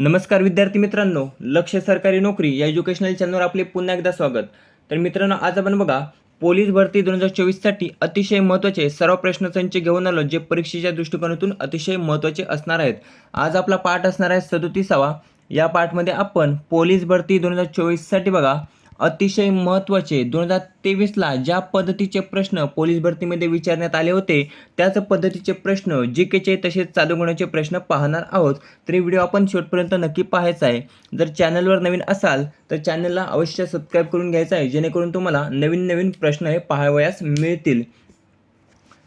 नमस्कार विद्यार्थी मित्रांनो लक्ष सरकारी नोकरी या एज्युकेशनल चॅनलवर आपले पुन्हा एकदा स्वागत. तर मित्रांनो आज आपण बघा पोलीस भरती दोन हजार चोवीससाठी अतिशय महत्त्वाचे सर्व प्रश्नसंच घेऊन आलो जे परीक्षेच्या दृष्टिकोनातून अतिशय महत्त्वाचे असणार आहेत. आज आपला पाठ असणार आहे सदोतीसावा. या पाठमध्ये आपण पोलीस भरती दोन हजार चोवीससाठी बघा अतिशय महत्त्वाचे. दोन हजार तेवीसला ज्या पद्धतीचे प्रश्न पोलीस भरतीमध्ये विचारण्यात आले होते त्याच पद्धतीचे प्रश्न जी केचे तसेच चालू गुणाचे प्रश्न पाहणार आहोत. तरी व्हिडिओ आपण शेवटपर्यंत नक्की पाहायचा आहे. जर चॅनलवर नवीन असाल तर चॅनलला अवश्य सबस्क्राईब करून घ्यायचा आहे जेणेकरून तुम्हाला नवीन नवीन प्रश्न हे पाहावयास मिळतील.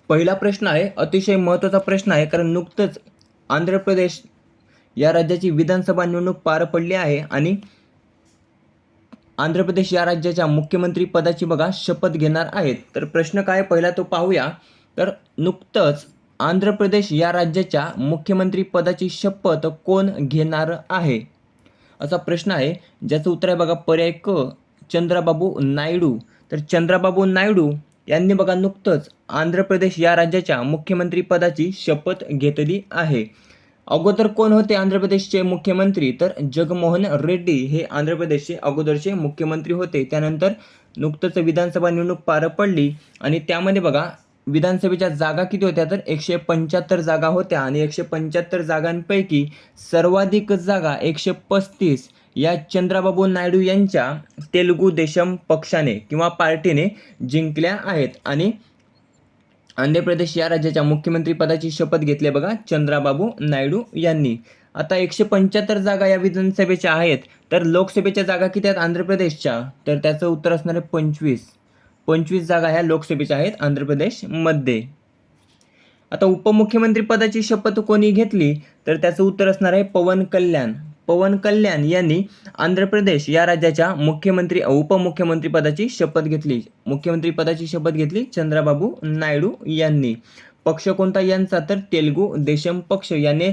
पहिला प्रश्न आहे अतिशय महत्त्वाचा प्रश्न आहे कारण नुकतंच आंध्र प्रदेश या राज्याची विधानसभा निवडणूक पार पडली आहे आणि आंध्र प्रदेश या राज्याच्या मुख्यमंत्री पदाची बघा शपथ घेणार आहेत. तर प्रश्न काय? पहिला तो पाहूया. तर नुकतंच आंध्र प्रदेश या राज्याच्या मुख्यमंत्री पदाची शपथ कोण घेणार आहे? असा प्रश्न आहे. ज्याचं उत्तर आहे बघा पर्याय क चंद्राबाबू नायडू. तर चंद्राबाबू नायडू यांनी बघा नुकतंच आंध्र प्रदेश या राज्याच्या मुख्यमंत्री पदाची शपथ घेतली आहे. अगोदर कोण होते आंध्र प्रदेशचे मुख्यमंत्री? तर जगमोहन रेड्डी हे आंध्र प्रदेशचे अगोदरचे मुख्यमंत्री होते. त्यानंतर नुकतंच विधानसभा निवडणूक पार पडली आणि त्यामध्ये बघा विधानसभेच्या जागा किती होत्या? तर एकशे पंच्याहत्तर जागा होत्या आणि एकशे पंच्याहत्तर जागांपैकी सर्वाधिक जागा एकशे पस्तीस या चंद्राबाबू नायडू यांच्या तेलुगू देशम पक्षाने किंवा पार्टीने जिंकल्या आहेत. आणि आंध्र प्रदेश या राज्याच्या मुख्यमंत्रीपदाची शपथ घेतली आहे बघा चंद्राबाबू नायडू यांनी. आता एकशे पंच्याहत्तर जागा या विधानसभेच्या आहेत तर लोकसभेच्या जागा किती आहेत आंध्र प्रदेशच्या? तर त्याचं उत्तर असणार आहे पंचवीस. पंचवीस जागा ह्या लोकसभेच्या आहेत आंध्र प्रदेशमध्ये आता उपमुख्यमंत्री पदाची शपथ कोणी घेतली तर त्याचं उत्तर असणार आहे पवन कल्याण. पवन कल्याण यांनी आंध्र प्रदेश या राज्याच्या मुख्यमंत्री उपमुख्यमंत्रीपदाची शपथ घेतली. मुख्यमंत्री पदाची शपथ घेतली चंद्राबाबू नायडू यांनी. पक्ष कोणता यांचा तर तेलुगू देशम पक्ष याने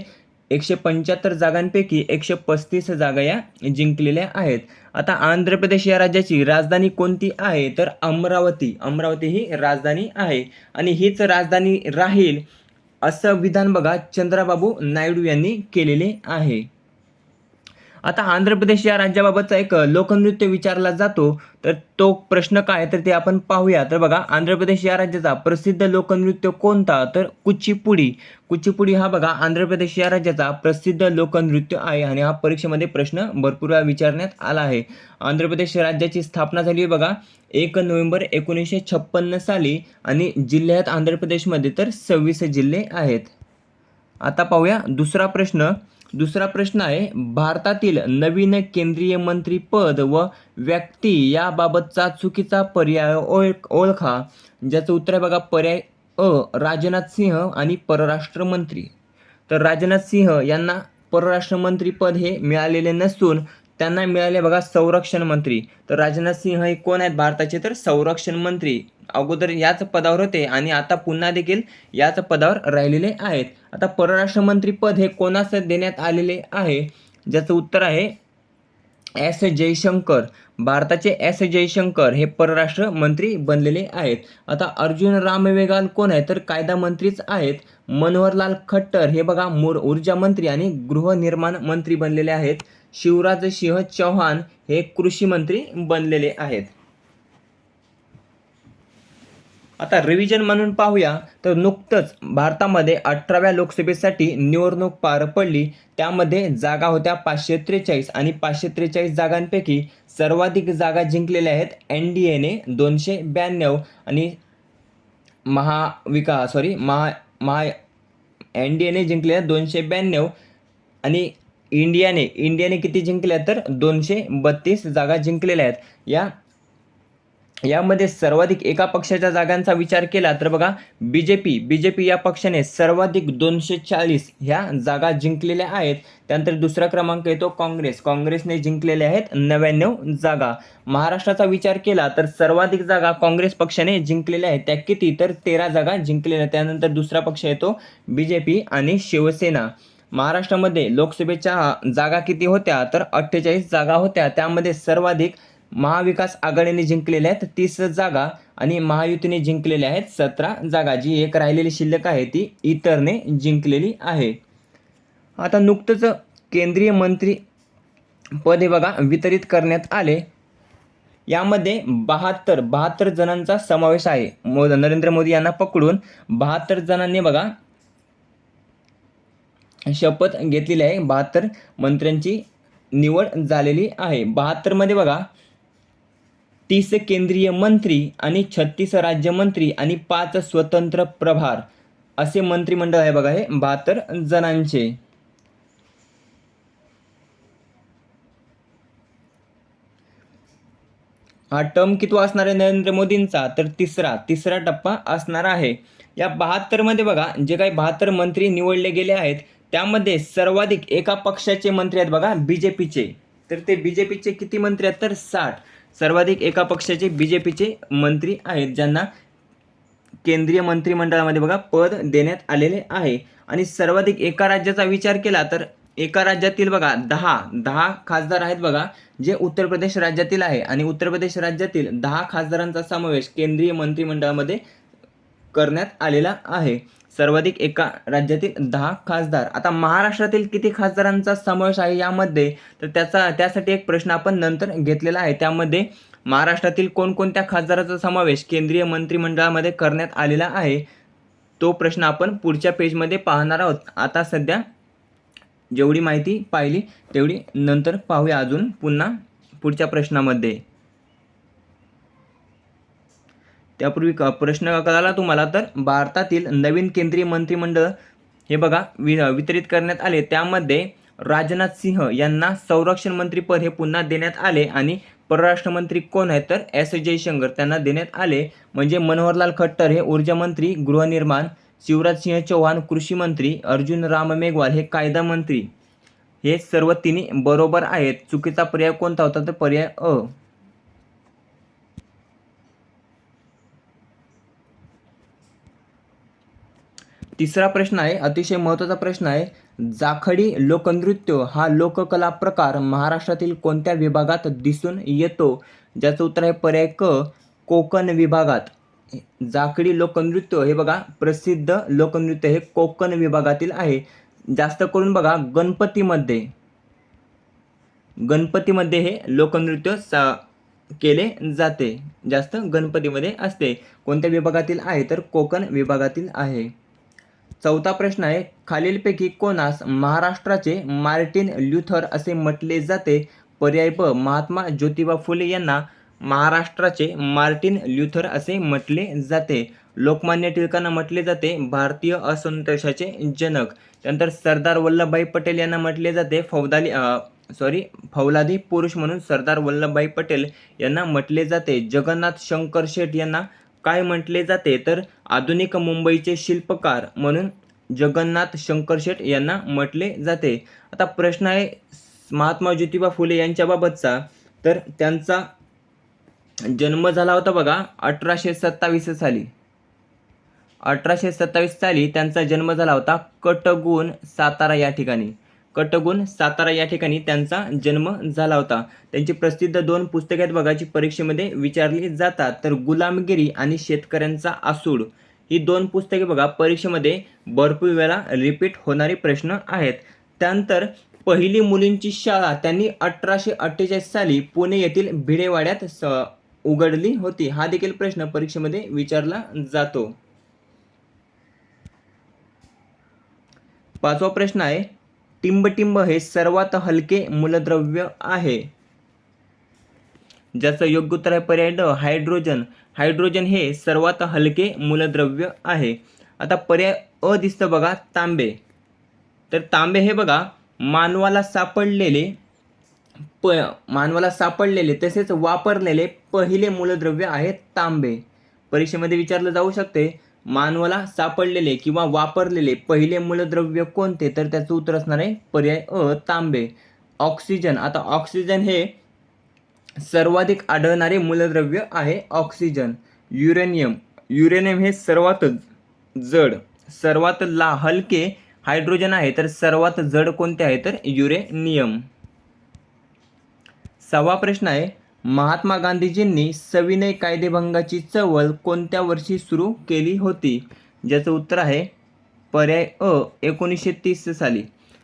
एकशे पंच्याहत्तर जागांपैकी एकशे पस्तीस जागा या जिंकलेल्या आहेत. आता आंध्र प्रदेश या राज्याची राजधानी कोणती आहे? तर अमरावती. अमरावती ही राजधानी आहे आणि हीच राजधानी राहील असं विधान बघा चंद्राबाबू नायडू यांनी केलेले आहे. आता आंध्र प्रदेश या राज्याबाबतचा एक लोकनृत्य विचारला जातो तर तो प्रश्न काय तर ते आपण पाहूया. तर बघा आंध्र प्रदेश या राज्याचा प्रसिद्ध लोकनृत्य कोणता? तर कुचिपुडी. कुचिपुडी हा बघा आंध्र प्रदेश या राज्याचा प्रसिद्ध लोकनृत्य आहे आणि हा परीक्षेमध्ये प्रश्न भरपूर वेळा विचारण्यात आला आहे. आंध्र प्रदेश राज्याची स्थापना झाली आहे बघा एक नोव्हेंबर एकोणीसशे छप्पन्न साली आणि जिल्ह्यात आंध्र प्रदेशमध्ये तर सव्वीस जिल्हे आहेत. आता पाहूया दुसरा प्रश्न. दुसरा प्रश्न आहे भारतातील नवीन केंद्रीय मंत्री पद व व्यक्ती याबाबतचा चुकीचा पर्याय ओळख ओळखा ज्याचं उत्तर आहे बघा पर्याय अ राजनाथ सिंह आणि परराष्ट्र मंत्री. तर राजनाथ सिंह यांना परराष्ट्र मंत्री पद हे मिळालेले नसून त्यांना मिळाले बघा संरक्षण मंत्री. तर राजनाथ सिंह हे कोण आहेत? भारताचे तर संरक्षण मंत्री. अगोदर याच पदावर होते आणि आता पुन्हा देखील याच पदावर राहिलेले आहेत. आता परराष्ट्र मंत्री पद हे कोणास देण्यात आलेले आहे? ज्याचं उत्तर आहे एस जयशंकर. भारताचे एस जयशंकर हे परराष्ट्र मंत्री बनलेले आहेत. आता अर्जुन रामवेगाल कोण आहे? तर कायदा मंत्रीच आहेत. मनोहरलाल खट्टर हे बघा मूर ऊर्जा मंत्री आणि गृहनिर्माण मंत्री बनलेले आहेत. शिवराजसिंह चौहान हे कृषी मंत्री बनलेले आहेत. आता रिव्हिजन म्हणून पाहूया तर नुकतंच भारतामध्ये अठराव्या लोकसभेसाठी निवडणूक पार पडली. त्यामध्ये जागा होत्या पाचशे त्रेचाळीस आणि पाचशे त्रेचाळीस जागांपैकी सर्वाधिक जागा जिंकलेल्या आहेत एन डी एने दोनशे ब्याण्णव आणि महाविका सॉरी महा महा एन डी एने जिंकलेल्या दोनशे ब्याण्णव आणि इंडियाने इंडियाने किती जिंकल्या तर? दोनशे बत्तीस जागा जिंकलेल्या आहेत. या यामध्ये सर्वाधिक एका पक्षाच्या जागांचा विचार केला तर बघा B J P B J P या पक्षाने सर्वाधिक दोनशे चाळीस ह्या जागा जिंकलेल्या आहेत. त्यानंतर दुसरा क्रमांक येतो काँग्रेस. काँग्रेसने जिंकलेल्या आहेत नव्याण्णव जागा. महाराष्ट्राचा विचार केला तर सर्वाधिक जागा काँग्रेस पक्षाने जिंकलेल्या आहेत. त्या किती? तर तेरा जागा जिंकलेल्या आहेत. त्यानंतर दुसरा पक्ष येतो बी जे पी आणि शिवसेना. महाराष्ट्रामध्ये लोकसभेच्या जागा किती होत्या? तर अठ्ठेचाळीस जागा होत्या. त्यामध्ये सर्वाधिक महाविकास आघाडीने जिंकलेल्या आहेत तीस जागा आणि महायुतीने जिंकलेल्या आहेत सतरा जागा. जी एक राहिलेली शिल्लक आहे ती इतरने जिंकलेली आहे. आता नुकतंच केंद्रीय मंत्री पद हे बघा वितरित करण्यात आले. यामध्ये बहात्तर बहात्तर जणांचा समावेश आहे. मो नरेंद्र मोदी यांना पकडून बहात्तर जणांनी बघा शपथ घेतलेली आहे. बहात्तर मंत्र्यांची निवड झालेली आहे. बहात्तरमध्ये बघा तीस केंद्रीय मंत्री आणि छत्तीस राज्यमंत्री आणि पाच स्वतंत्र प्रभार असे मंत्रिमंडळ आहे बघा हे. बहात्तर जणांचे. हा टर्म किती असणार आहे नरेंद्र मोदींचा? तर तिसरा तिसरा टप्पा असणार आहे. या बहात्तरमध्ये बघा जे काही बहात्तर मंत्री निवडले गेले आहेत त्यामध्ये सर्वाधिक एका पक्षाचे मंत्री आहेत बघा बी जे पीचे तर ते बी जे पीचे किती मंत्री आहेत तर साठ. सर्वाधिक एका पक्षाचे बी जे पीचे मंत्री आहेत ज्यांना केंद्रीय मंत्रिमंडळामध्ये बघा पद देण्यात आलेले आहे. आणि सर्वाधिक एका राज्याचा विचार केला तर एका राज्यातील बघा दहा दहा खासदार आहेत बघा जे उत्तर प्रदेश राज्यातील आहे. आणि उत्तर प्रदेश राज्यातील दहा खासदारांचा समावेश केंद्रीय मंत्रिमंडळामध्ये करण्यात आलेला आहे. सर्वाधिक एका राज्यातील दहा खासदार. आता महाराष्ट्रातील किती खासदारांचा समावेश आहे यामध्ये तर त्याचा त्यासाठी एक प्रश्न आपण नंतर घेतलेला आहे. त्यामध्ये महाराष्ट्रातील कोणकोणत्या खासदाराचा समावेश केंद्रीय मंत्रिमंडळामध्ये करण्यात आलेला आहे? तो प्रश्न आपण पुढच्या पेजमध्ये पाहणार आहोत. आता सध्या जेवढी माहिती पाहिली तेवढी नंतर पाहूया. अजून पुन्हा पुढच्या प्रश्नामध्ये. त्यापूर्वी क- प्रश्न कळाला तुम्हाला? तर भारतातील नवीन केंद्रीय मंत्रिमंडळ हे बघा वि वितरित करण्यात आले. त्यामध्ये राजनाथ सिंह यांना संरक्षण मंत्रीपद हे पुन्हा देण्यात आले आणि परराष्ट्र मंत्री कोण आहेत? तर एस. जयशंकर त्यांना देण्यात आले. म्हणजे मनोहरलाल खट्टर हे ऊर्जा मंत्री गृहनिर्माण शिवराज सिंह चौहान कृषी मंत्री अर्जुन राम मेघवाल हे कायदा मंत्री. हे सर्व तिन्ही बरोबर आहेत. चुकीचा पर्याय कोणता होता? तर पर्याय अ. तिसरा प्रश्न आहे अतिशय महत्त्वाचा प्रश्न आहे जाखडी लोकनृत्य हा लोककला प्रकार महाराष्ट्रातील कोणत्या विभागात दिसून येतो? ज्याचं उत्तर आहे पर्याय क कोकण विभागात. जाखडी लोकनृत्य हे बघा प्रसिद्ध लोकनृत्य हे कोकण विभागातील आहे. जास्त करून बघा गणपतीमध्ये. गणपतीमध्ये हे लोकनृत्य सा केले जाते. जास्त गणपतीमध्ये असते. कोणत्या विभागातील आहे? तर कोकण विभागातील आहे. चौथा प्रश्न आहे खालीलपैकी कोणास महाराष्ट्राचे मार्टिन ल्युथर असे म्हटले जाते? पर्याय ब महात्मा ज्योतिबा फुले यांना महाराष्ट्राचे मार्टिन ल्युथर असे म्हटले जाते. लोकमान्य टिळकांना म्हटले जाते भारतीय असंतोषाचे जनक. त्यानंतर सरदार वल्लभभाई पटेल यांना म्हटले जाते फौदाली सॉरी फौलादी पुरुष म्हणून सरदार वल्लभभाई पटेल यांना म्हटले जाते. जगन्नाथ शंकर शेठ यांना काय म्हटले जाते तर आधुनिक मुंबईचे शिल्पकार म्हणून जगन्नाथ शंकर शेठ यांना म्हटले जाते. आता प्रश्न आहे महात्मा ज्योतिबा फुले यांच्याबाबतचा. तर त्यांचा जन्म झाला होता बघा अठराशे सत्तावीस साली. अठराशे सत्तावीस साली त्यांचा जन्म झाला होता कटगुण सातारा या ठिकाणी. कटगुण सातारा या ठिकाणी त्यांचा जन्म झाला होता. त्यांची प्रसिद्ध दोन पुस्तके आहेत बघा जी परीक्षेमध्ये विचारली जातात. तर गुलामगिरी आणि शेतकऱ्यांचा आसूड. ही दोन पुस्तके बघा परीक्षेमध्ये भरपूर वेळा रिपीट होणारे प्रश्न आहेत. त्यानंतर पहिली मुलींची शाळा त्यांनी अठराशे अठ्ठेचाळीस साली पुणे येथील भिडेवाड्यात स उघडली होती. हा देखील प्रश्न परीक्षेमध्ये विचारला जातो. पाचवा प्रश्न आहे टिंबटिंब हे सर्वात हलके मूलद्रव्य आहे. ज्याचं योग्य उत्तर आहे पर्याय ड हायड्रोजन. हायड्रोजन हे सर्वात हलके मूलद्रव्य आहे. आता पर्याय अ दिसतं बघा तांबे. तर तांबे हे बघा मानवाला सापडलेले प मानवाला सापडलेले तसेच वापरलेले पहिले मूलद्रव्य आहे तांबे. परीक्षेमध्ये विचारलं जाऊ शकते मानवाला सापडलेले किंवा वापरलेले पहिले मूलद्रव्य कोणते? तर त्याचं उत्तर असणार आहे पर्याय अ तांबे. ऑक्सिजन. आता ऑक्सिजन हे सर्वाधिक आढळणारे मूलद्रव्य आहे ऑक्सिजन. युरेनियम. युरेनियम हे सर्वात जड सर्वात ला हलके हायड्रोजन आहे तर सर्वात जड कोणते आहे? तर युरेनियम. सहावा प्रश्न आहे महात्मा गांधीजींनी सविनय कायदेभंगाची चळवळ कोणत्या वर्षी सुरू केली होती? ज्याचं उत्तर आहे पर्याय अ एकोणीसशे तीस साली.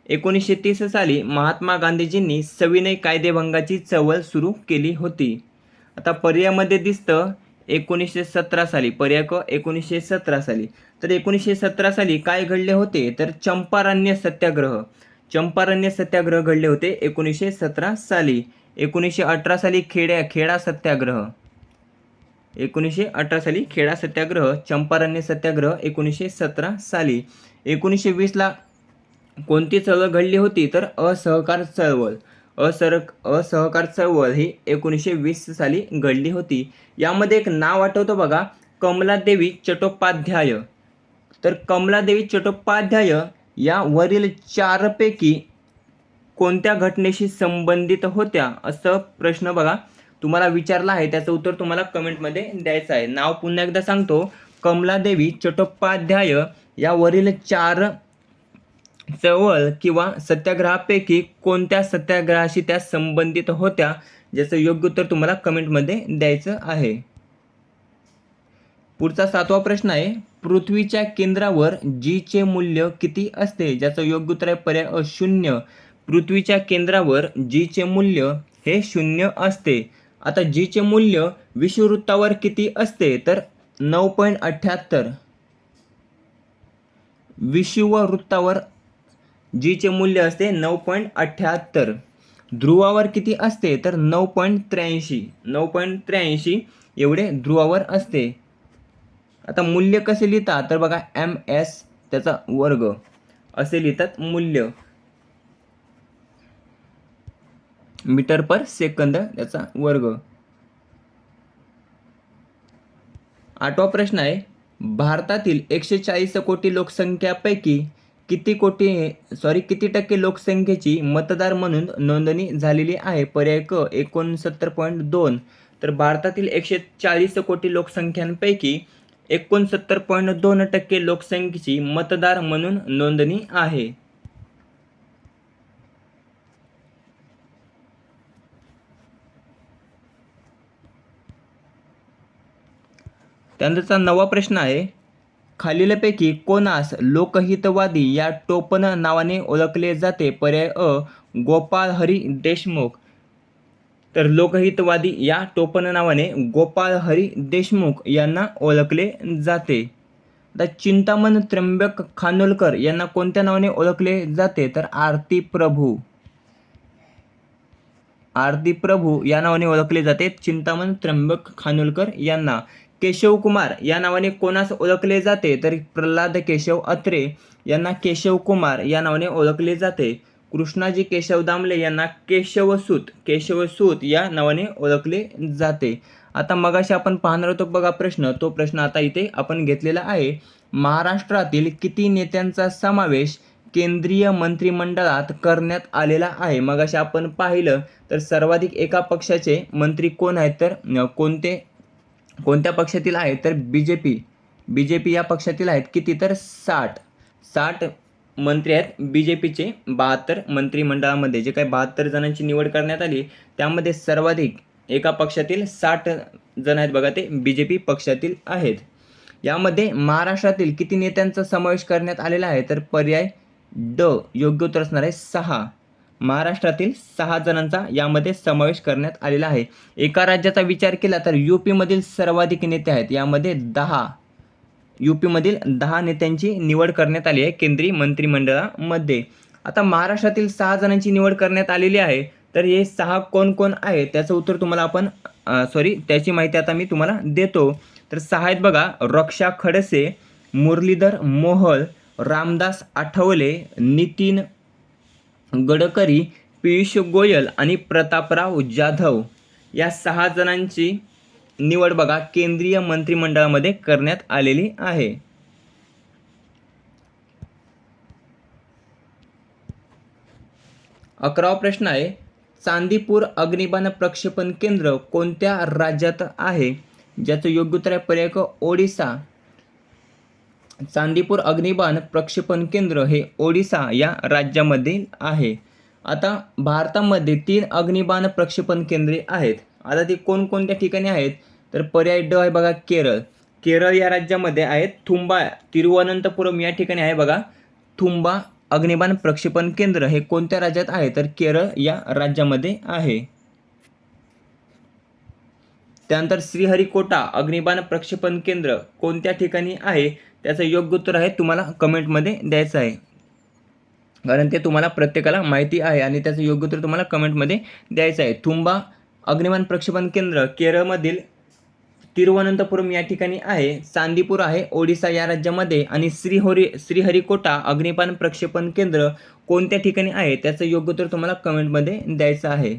एकोणीसशे तीस साली महात्मा गांधीजींनी सविनय कायदेभंगाची चळवळ सुरू केली होती. आता पर्यायामध्ये दिसतं एकोणीसशे सतरा साली पर्याय क एकोणीसशे सतरा साली. तर एकोणीसशे सतरा साली काय घडले होते? तर चंपारण्य सत्याग्रह. चंपारण्य सत्याग्रह घडले होते एकोणीसशे सतरा साली. एकोणीसशे अठरा साली खेड्या खेडा सत्याग्रह. एकोणीसशे अठरा साली खेडा सत्याग्रह चंपारण्य सत्याग्रह एकोणीसशे सतरा साली. एकोणीसशे वीसला कोणती चळवळ घडली होती? तर असहकार चळवळ. असर असहकार चळवळ ही एकोणीसशे वीस साली घडली होती. यामध्ये एक नाव आठवतं बघा कमलादेवी चट्टोपाध्याय. तर कमलादेवी चट्टोपाध्याय या वरील चारपैकी कोणत्या घटनेशी संबंधित होत्या असं प्रश्न बघा. तुम्हाला विचारला आहे त्याचं उत्तर तुम्हाला कमेंटमध्ये द्यायचं आहे. नाव पुन्हा एकदा सांगतो. कमलादेवी चट्टोपाध्याय यावरील चार चळवळ किंवा सत्याग्रहापैकी कोणत्या सत्याग्रहाशी त्या संबंधित होत्या ज्याचं योग्य उत्तर तुम्हाला कमेंटमध्ये द्यायचं आहे. पुढचा सातवा प्रश्न आहे. पृथ्वीच्या केंद्रावर जीचे मूल्य किती असते? ज्याचं योग्य उत्तर आहे पर्याय अशून्य शून्य. पृथ्वीच्या केंद्रावर जीचे मूल्य हे शून्य असते. आता जीचे मूल्य विषुववृत्तावर किती असते? तर नऊ पॉईंट अठ्ठ्याहत्तर. विषुववृत्तावर जीचे मूल्य असते नऊ पॉईंट अठ्ठ्याहत्तर. ध्रुवावर किती असते? तर नऊ पॉईंट त्र्याऐंशी. नऊ पॉईंट त्र्याऐंशी एवढे ध्रुवावर असते. आता मूल्य कसे लिहितात? तर बघा एम एस त्याचा वर्ग. असे लिहितात मूल्य. मीटर पर सेकंद याचा वर्ग. आठवा प्रश्न आहे भारतातील एकशे चाळीस कोटी लोकसंख्यापैकी किती कोटी सॉरी किती टक्के लोकसंख्येची मतदार म्हणून नोंदणी झालेली आहे? पर्याय क एकोणसत्तर पॉईंट दोन. तर भारतातील एकशे चाळीस कोटी लोकसंख्यांपैकी एकोणसत्तर पॉईंट दोन टक्के लोकसंख्येची मतदार म्हणून नोंदणी आहे. त्यानंतरचा नवा प्रश्न आहे खालीलपैकी कोणास लोकहितवादी या टोपण नावाने ओळखले जाते? पर्याय अ गोपाळ हरी देशमुख. तर लोकहितवादी या टोपण नावाने गोपाळ हरी देशमुख यांना ओळखले जाते. आता चिंतामण त्र्यंबक खानोलकर यांना कोणत्या नावाने ओळखले जाते? तर आरती प्रभू. आरती प्रभू या नावाने ओळखले जाते चिंतामण त्र्यंबक खानोलकर यांना. केशव कुमार या नावाने कोणास ओळखले जाते? तर प्रल्हाद केशव अत्रे यांना केशव कुमार या नावाने ओळखले जाते. कृष्णाजी केशव दामले यांना केशवसूत केशवसूत या नावाने ओळखले जाते. आता मगाशी आपण पाहणार होतो बघा प्रश्न. तो प्रश्न आता इथे आपण घेतलेला आहे. महाराष्ट्रातील किती नेत्यांचा समावेश केंद्रीय मंत्रिमंडळात करण्यात आलेला आहे? मगाशी आपण पाहिलं तर सर्वाधिक एका पक्षाचे मंत्री कोण आहेत? तर कोणते? कोणत्या पक्षातील आहेत? तर B J P B J P या पक्षातील आहेत किती? तर साठ. साठ मंत्री आहेत बी जे पीचे बहात्तर मंत्रिमंडळामध्ये. जे काही बहात्तर जणांची निवड करण्यात आली त्यामध्ये सर्वाधिक एका पक्षातील साठ जण आहेत बघा ते बी जे पी पक्षातील आहेत. यामध्ये महाराष्ट्रातील किती नेत्यांचा समावेश करण्यात आलेला आहे? तर पर्याय ड योग्य उत्तर असणार आहे सहा. महाराष्ट्रातील सहा जणांचा यामध्ये समावेश करण्यात आलेला आहे. एका राज्याचा विचार केला तर यू पीमधील सर्वाधिक नेते आहेत. यामध्ये दहा यू पीमधील दहा नेत्यांची निवड करण्यात आली आहे केंद्रीय मंत्रिमंडळामध्ये. आता महाराष्ट्रातील सहा जणांची निवड करण्यात आलेली आहे तर हे सहा कोण कोण आहे त्याचं उत्तर तुम्हाला आपण सॉरी त्याची माहिती आता मी तुम्हाला देतो. तर सहा आहेत बघा रक्षा खडसे मुरलीधर मोहल रामदास आठवले नितीन गडकरी पियुष गोयल आणि प्रतापराव जाधव या सहा जणांची निवड बघा केंद्रीय मंत्रिमंडळामध्ये करण्यात आलेली आहे. अकरावा प्रश्न आहे चांदीपूर अग्निबाण प्रक्षेपण केंद्र कोणत्या राज्यात आहे? ज्याचं योग्य उत्तर आहे पर्याय ओडिसा. चांदीपूर अग्निबाण प्रक्षेपण केंद्र हे ओडिसा या राज्यामध्ये आहे. आता भारतामध्ये तीन अग्निबाण प्रक्षेपण केंद्रे आहेत. आता ती कोणकोणत्या ठिकाणी आहेत? तर पर्याय ड आहे बघा केरळ. केरळ या राज्यामध्ये आहेत. थुंबा तिरुवनंतपुरम या ठिकाणी आहे बघा. थुंबा अग्निबाण प्रक्षेपण केंद्र हे कोणत्या राज्यात आहे? तर केरळ या राज्यामध्ये आहे. त्यानंतर श्रीहरिकोटा अग्निबाण प्रक्षेपण केंद्र कोणत्या ठिकाणी आहे? त्याचं योग्य उत्तर आहे तुम्हाला कमेंटमध्ये द्यायचं आहे. कारण ते तुम्हाला प्रत्येकाला माहिती आहे आणि त्याचं योग्य उत्तर तुम्हाला कमेंटमध्ये द्यायचं आहे. थुंबा अग्निमान प्रक्षेपण केंद्र केरळमधील तिरुवनंतपुरम या ठिकाणी आहे. चांदीपूर आहे ओडिसा या राज्यामध्ये आणि श्रीहरी श्रीहरिकोटा अग्निपान प्रक्षेपण केंद्र कोणत्या ठिकाणी आहे? त्याचं योग्य उत्तर तुम्हाला कमेंटमध्ये द्यायचं आहे.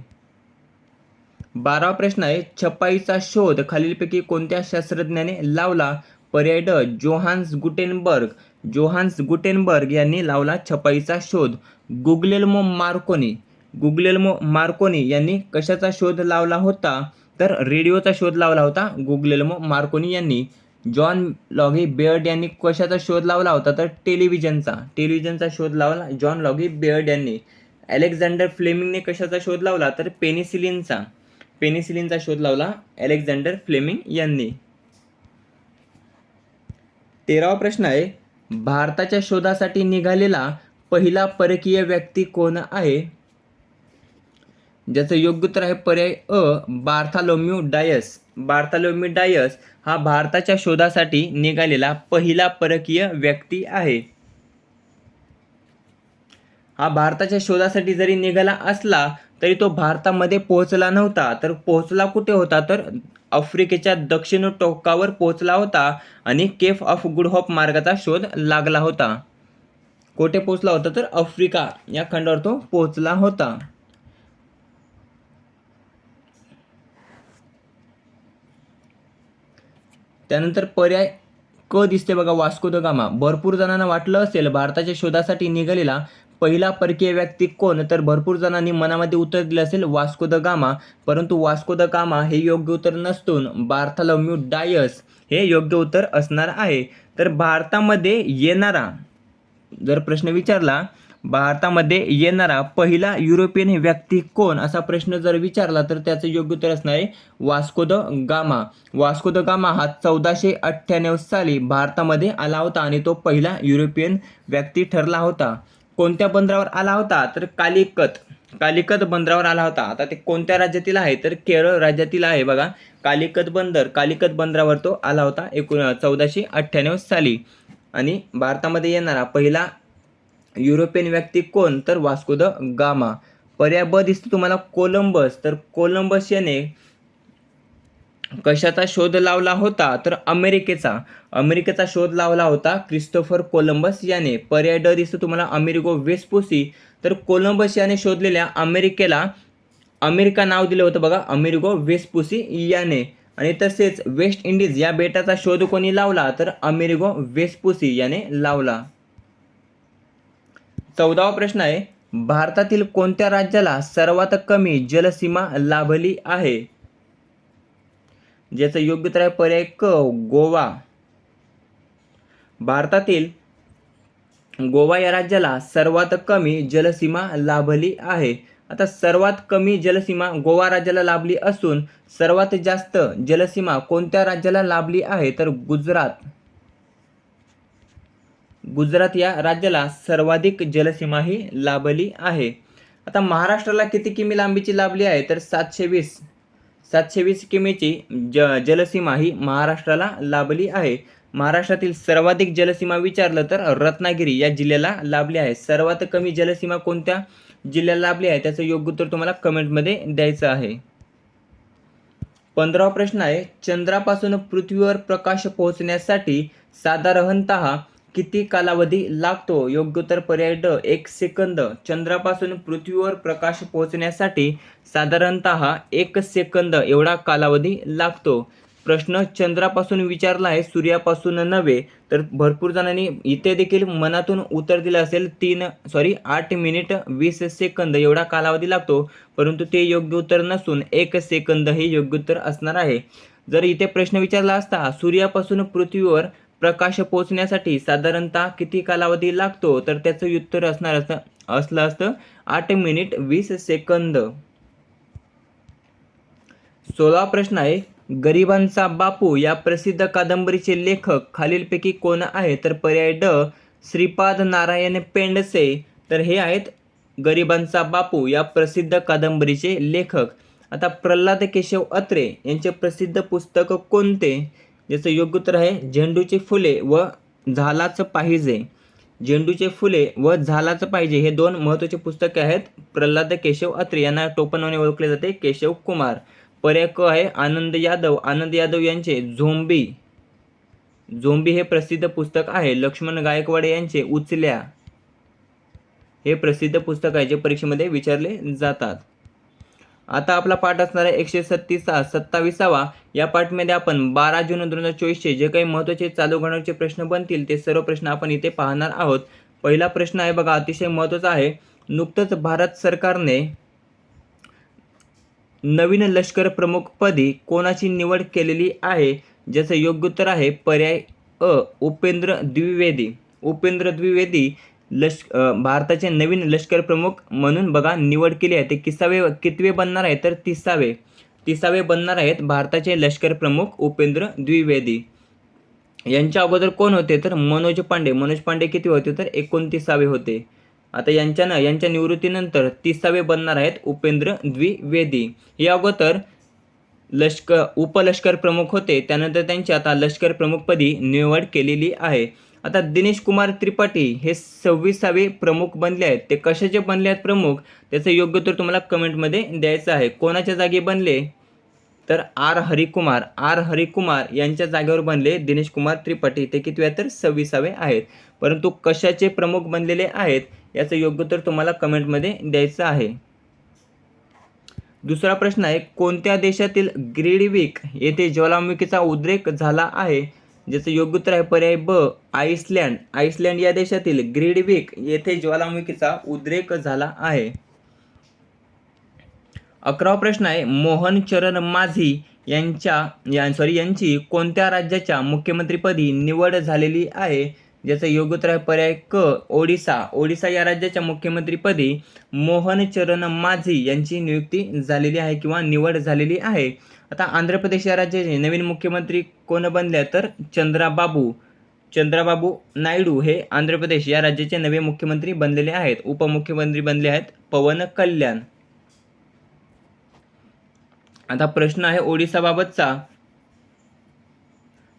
बारावा प्रश्न आहे छपाईचा शोध खालीलपैकी कोणत्या शास्त्रज्ञाने लावला? पर्यटक जोहान्स गुटेनबर्ग जोहान्स गुटेनबर्ग यांनी लावला छपाईचा शोध. गुगलेल्मो मार्कोनी गुगलेल्मो मार्कोनी यांनी कशाचा शोध लावला होता? तर रेडिओचा शोध लावला होता गुगलेल्मो मार्कोनी यांनी. जॉन लॉगी बेअर्ड यांनी कशाचा शोध लावला होता? तर टेलिव्हिजनचा टेलिव्हिजनचा शोध लावला जॉन लॉगी बेअर्ड यांनी. अलेक्झांडर फ्लेमिंगने कशाचा शोध लावला? तर पेनिसिलिनचा पेनिसिलिनचा शोध लावला अलेक्झांडर फ्लेमिंग यांनी. तेरावा प्रश्न आहे भारताच्या शोधासाठी निघालेला पहिला परकीय व्यक्ती कोण आहे? ज्याचं योग्य उत्तर आहे पर्याय अ बार्थालोम्यू डायस. बार्थालोम्यू डायस हा भारताच्या शोधासाठी निघालेला पहिला परकीय व्यक्ती आहे. हा भारताच्या शोधासाठी जरी निघाला असला तरी तो भारतामध्ये पोहोचला नव्हता. तर पोहोचला कुठे होता? तर आफ्रिकेच्या दक्षिण टोकावर पोहोचला होता आणि केफ ऑफ गुड होप मार्गाचा शोध लागला होता. कोठे पोहोचला होता तर आफ्रिका या खंडावर तो पोहोचला होता. त्यानंतर पर्याय क दिसते बघा वास्को द गामा. भरपूर जणांना वाटलं असेल भारताच्या शोधासाठी निघालेला पहिला परकीय व्यक्ती कोण? तर भरपूर जणांनी मनामध्ये उत्तर दिलं असेल वास्को द गामा. परंतु वास्को द गामा हे योग्य उत्तर नसून बार्थालम्यू डायस हे योग्य उत्तर असणार आहे. तर भारतामध्ये येणारा जर प्रश्न विचारला भारतामध्ये येणारा पहिला युरोपियन व्यक्ती कोण? असा प्रश्न जर विचारला तर त्याचं योग्य उत्तर असणार आहे Vasco da Gama. Vasco da Gama हा चौदाशे अठ्ठ्याण्णव साली भारतामध्ये आला होता आणि तो पहिला युरोपियन व्यक्ती ठरला होता. कोणत्या बंदरावर आला होता? तर कालिकत. कालिकत बंदरावर आला होता. आता ते कोणत्या राज्यातील आहे? तर केरळ राज्यातील आहे बघा. कालिकत बंदर. कालिकत बंदरावर तो आला होता एकूण चौदाशे अठ्ठ्याण्णव साली. आणि भारतामध्ये येणारा पहिला युरोपियन व्यक्ती कोण? तर वास्को द गामा. पर्याय ब दिसतो तुम्हाला कोलंबस. तर कोलंबस याने कशाचा शोध लावला होता? तर अमेरिकेचा. अमेरिकेचा शोध लावला होता क्रिस्टोफर कोलंबस याने. पर्याय ड दिसतो तुम्हाला अमेरिको वेस्पुसी. तर कोलंबस याने शोधलेल्या अमेरिकेला अमेरिका नाव दिलं होतं बघा अमेरिको वेस्पुसी याने. आणि तसेच वेस्ट इंडिज या बेटाचा शोध कोणी लावला? तर अमेरिको वेस्पुसी याने लावला. चौदावा प्रश्न आहे भारतातील कोणत्या राज्याला सर्वात कमी जलसीमा लाभली आहे? ज्याचं योग्य तर आहे पर्याय क गोवा. भारतातील गोवा या राज्याला सर्वात कमी जलसीमा लाभली आहे. आता सर्वात कमी जलसीमा गोवा राज्याला लाभली असून सर्वात जास्त जलसीमा कोणत्या राज्याला लाभली आहे? तर गुजरात. गुजरात या राज्याला सर्वाधिक जलसीमा ही लाभली आहे. आता महाराष्ट्राला किती किमी लांबीची लाभली आहे? तर सातशे वीस. सातशे वीस किमीची ज जलसीमा ही महाराष्ट्राला लाभली आहे. महाराष्ट्रातील सर्वाधिक जलसीमा विचारलं तर रत्नागिरी या जिल्ह्याला लाभली आहे. सर्वात कमी जलसीमा कोणत्या जिल्ह्याला लाभली आहे? त्याचं योग्य उत्तर तुम्हाला कमेंटमध्ये द्यायचं आहे. पंधरावा प्रश्न आहे चंद्रापासून पृथ्वीवर प्रकाश पोहोचण्यासाठी साधारणतः किती कालावधी लागतो? योग्य उत्तर पर्याय ड एक सेकंद. चंद्रापासून पृथ्वीवर प्रकाश पोहोचण्यासाठी साधारणतः एक सेकंद एवढा कालावधी लागतो. प्रश्न चंद्रापासून विचारला आहे सूर्यापासून नव्हे तर भरपूर जणांनी इथे देखील मनातून उत्तर दिलं असेल तीन सॉरी आठ मिनिट वीस सेकंद एवढा कालावधी लागतो. परंतु ते योग्य उत्तर नसून एक सेकंद हे योग्य उत्तर असणार आहे. जर इथे प्रश्न विचारला असता सूर्यापासून पृथ्वीवर प्रकाश पोचण्यासाठी साधारणतः किती कालावधी लागतो? तर त्याचं उत्तर असणार असतं असलं असतं आठ मिनिट वीस सेकंद. सोळा प्रश्न आहे गरिबांचा बापू या प्रसिद्ध कादंबरीचे लेखक खालीलपैकी कोण आहे? तर पर्याय ड श्रीपाद नारायण पेंडसे. तर हे आहेत गरिबांचा बापू या प्रसिद्ध कादंबरीचे लेखक. आता प्रल्हाद केशव अत्रे यांचे प्रसिद्ध पुस्तक कोणते? याचं योग्य उत्तर आहे झेंडूची फुले व झालाच पाहिजे. झेंडूचे फुले व झालाच पाहिजे हे दोन महत्त्वाचे पुस्तके आहेत. प्रल्हाद केशव अत्रे यांना टोपणनावाने ओळखले जाते केशव कुमार. पर्याय क आहे आनंद यादव. आनंद यादव यांचे झोंबी. झोंबी हे प्रसिद्ध पुस्तक आहे. लक्ष्मण गायकवाड यांचे उचल्या हे प्रसिद्ध पुस्तक आहे जे परीक्षेमध्ये विचारले जातात. आता आपला पाठ असणार आहे एकशे सत्तीस सत्तावीसावा. या पाठमध्ये आपण बारा जून दोन हजार चोवीसचे जे काही महत्त्वाचे चालू घडवण्याचे प्रश्न बनतील ते सर्व प्रश्न आपण इथे पाहणार आहोत. पहिला प्रश्न आहे बघा अतिशय महत्त्वाचा आहे. नुकतंच भारत सरकारने नवीन लष्कर प्रमुख पदी कोणाची निवड केलेली आहे? ज्याचं योग्य उत्तर आहे पर्याय अ उपेंद्र द्विवेदी. उपेंद्र द्विवेदी लष् भारताचे नवीन लष्कर प्रमुख म्हणून बघा निवड केली आहे. ते किसावे कितवे बनणार आहे? तर तिसावे. तिसावे बनणार आहेत भारताचे लष्कर प्रमुख उपेंद्र द्विवेदी. यांच्या अगोदर कोण होते? तर मनोज पांडे. मनोज पांडे किती होते? तर एकोणतीसावे होते. आता यांच्यानं यांच्या निवृत्तीनंतर तिसावे बनणार आहेत उपेंद्र द्विवेदी. या अगोदर लष्कर उपलष्कर प्रमुख होते. त्यानंतर त्यांची आता लष्कर प्रमुखपदी निवड केलेली आहे. आता दिनेश कुमार त्रिपाठी हे सव्वीसावे प्रमुख बनले आहेत. ते कशाचे बनले आहेत प्रमुख? त्याचं योग्य उत्तर तुम्हाला कमेंटमध्ये द्यायचं आहे. कोणाच्या जागी बनले? तर आर हरिकुमार. आर हरिकुमार यांच्या जागेवर बनले दिनेश कुमार त्रिपाठी. ते किती तर सव्वीसावे आहेत. परंतु कशाचे प्रमुख बनलेले आहेत याचं योग्य उत्तर तुम्हाला कमेंटमध्ये द्यायचं आहे. दुसरा प्रश्न आहे कोणत्या देशातील ग्रीडविक येथे ज्वालामुखीचा उद्रेक झाला आहे? ज्याचं योग्य उत्तर आहे पर्याय ब आईसलँड आईसलँड या देशातील ग्रीडविक येथे ज्वालामुखीचा उद्रेक झाला आहे. अकरावा प्रश्न आहे मोहन चरण माझी यांच्या या सॉरी यांची कोणत्या राज्याच्या मुख्यमंत्रीपदी निवड झालेली आहे? ज्याचं योग्य उत्तर आहे पर्याय क ओडिसा. ओडिसा या राज्याच्या मुख्यमंत्रीपदी मोहन चरण माझी यांची नियुक्ती झालेली आहे किंवा निवड झालेली आहे. आता आंध्र प्रदेश या राज्याचे नवीन मुख्यमंत्री कोण बनले तर चंद्राबाबू चंद्राबाबू नायडू हे आंध्र प्रदेश या राज्याचे नवे मुख्यमंत्री बनलेले आहेत. उपमुख्यमंत्री बनले आहेत पवन कल्याण. आता प्रश्न आहे ओडिसाबाबतचा.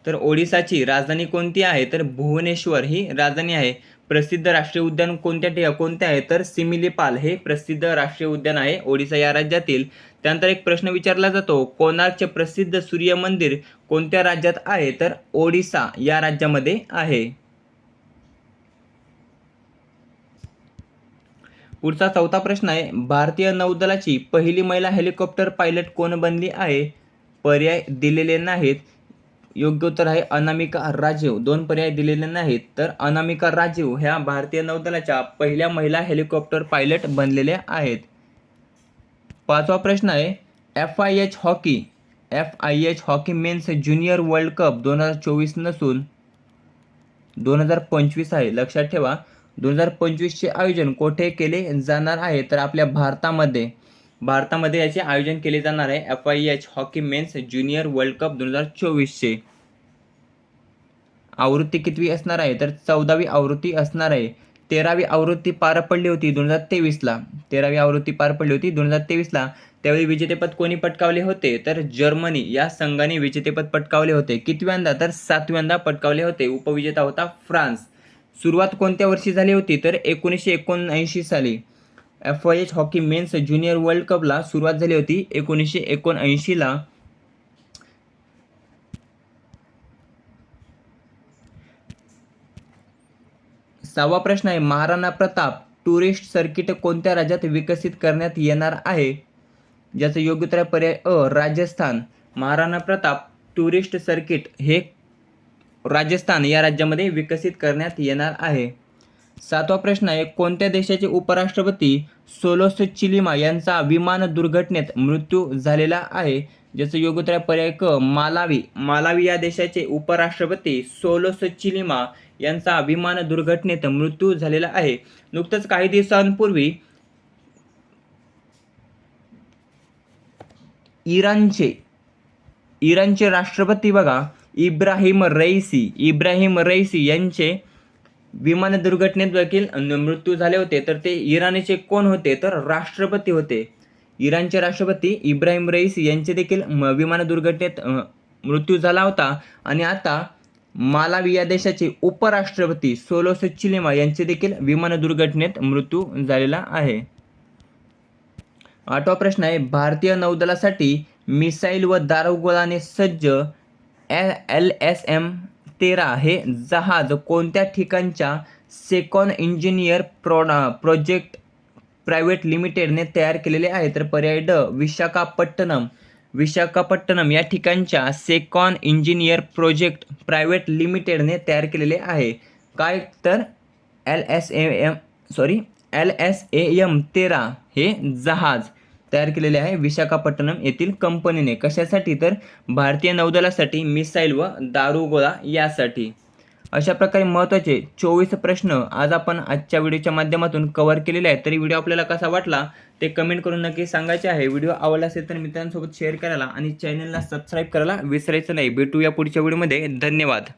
तर ओडिसाची राजधानी कोणती आहे? तर भुवनेश्वर ही राजधानी आहे. प्रसिद्ध राष्ट्रीय उद्यान कोणत्या ठिका कोणते आहे? तर सिमिलीपाल हे प्रसिद्ध राष्ट्रीय उद्यान आहे ओडिसा या राज्यातील. त्यानंतर एक प्रश्न विचारला जातो कोणार्कचे प्रसिद्ध सूर्य मंदिर कोणत्या राज्यात आहे? तर ओडिसा या राज्यामध्ये आहे. पुढचा चौथा प्रश्न आहे भारतीय नौदलाची पहिली महिला हेलिकॉप्टर पायलट कोण बनली आहे? पर्याय दिलेले नाहीत. योग्य उत्तर आहे अनामिका राजीव. दोन पर्याय दिलेले नाहीत तर अनामिका राजीव ह्या भारतीय नौदलाच्या पहिल्या महिला हेलिकॉप्टर पायलट बनलेल्या आहेत. पाचवा प्रश्न आहे F I H hockey F I H hockey men's junior world cup दोन हजार चोवीस नसून दोन हजार पंचवीस आहे. लक्षात ठेवा दोन हजार पंचवीसचे आयोजन कोठे केले जाणार आहे? तर आपल्या भारतामध्ये भारतामध्ये याचे आयोजन केले जाणार आहे F I H hockey men's junior world cup दोन हजार चोवीसचे. आवृत्ती कितवी असणार आहे? तर चौदावी आवृत्ती असणार आहे. तेरावी आवृत्ती पार पडली होती दोन हजार तेवीसला. तेरावी आवृत्ती पार पडली होती दोन हजार तेवीसला. त्यावेळी विजेतेपद कोणी पटकावले होते? तर जर्मनी या संघाने विजेतेपद पटकावले होते. कितव्यांदा? तर सातव्यांदा पटकावले होते. उपविजेता होता फ्रान्स. सुरुवात कोणत्या वर्षी झाली होती? तर एकोणीसशे एकोणऐंशी साली. F I H hockey men's junior world कपला सुरुवात झाली होती एकोणीसशे एकोणऐंशीला. सहावा प्रश्न आहे महाराणा प्रताप टुरिस्ट सर्किट कोणत्या राज्यात विकसित करण्यात येणार आहे? ज्याचं योग्य उत्तर आहे पर्याय अ राजस्थान. महाराणा प्रताप टुरिस्ट सर्किट हे राजस्थान या राज्यामध्ये विकसित करण्यात येणार आहे. सातवा प्रश्न आहे कोणत्या देशाचे उपराष्ट्रपती सोलोस चिलिमा यांचा विमान दुर्घटनेत मृत्यू झालेला आहे? ज्याचं योग्य उत्तर पर्याय क मालावी. मालावी या देशाचे उपराष्ट्रपती सोलोस चिलिमा यांचा विमान दुर्घटनेत मृत्यू झालेला आहे. नुकतंच काही दिवसांपूर्वी इराणचे इराणचे राष्ट्रपती बघा इब्राहिम रईसी इब्राहिम रईसी यांचे विमान दुर्घटनेत देखील मृत्यू झाले होते. तर ते इराणीचे कोण होते? तर राष्ट्रपती होते. इराणचे राष्ट्रपती इब्राहिम रईस यांचे देखील विमान दुर्घटनेत मृत्यू झाला होता. आणि आता मालावी या देशाचे उपराष्ट्रपती सोलोस चिलेमा यांचे देखील विमान दुर्घटनेत मृत्यू झालेला आहे. आठवा प्रश्न आहे भारतीय नौदलासाठी मिसाईल व दारुगोळाने सज्ज एल एस एम तेरा हे जहाज कोणत्या ठिकाणच्या सेकॉन इंजिनियर प्रोडा प्रोजेक्ट प्रायव्हेट लिमिटेडने तयार केलेले आहे? तर पर्याय ड विशाखापट्टणम. विशाखापट्टणम या ठिकाणच्या सेकॉन इंजिनियर प्रोजेक्ट प्रायव्हेट लिमिटेडने तयार केलेले आहे. काय? तर L S A M sorry L S A M तेरा हे जहाज तयार केलेले आहे. विशाखापट्टणम येथील कंपनीने कशासाठी तर भारतीय नौदलासाठी मिसाईल व दारुगोळा यासाठी? अशा प्रकारे महत्त्वाचे चोवीस प्रश्न आज आपण आजच्या व्हिडिओच्या माध्यमातून कव्हर केलेले आहेत. तरी व्हिडिओ आपल्याला कसा वाटला ते कमेंट करून नक्की सांगायचे आहे. व्हिडिओ आवडला असेल तर मित्रांसोबत शेअर करायला आणि चॅनलला सबस्क्राईब करायला विसरायचं नाही. भेटूया पुढच्या व्हिडिओमध्ये. धन्यवाद.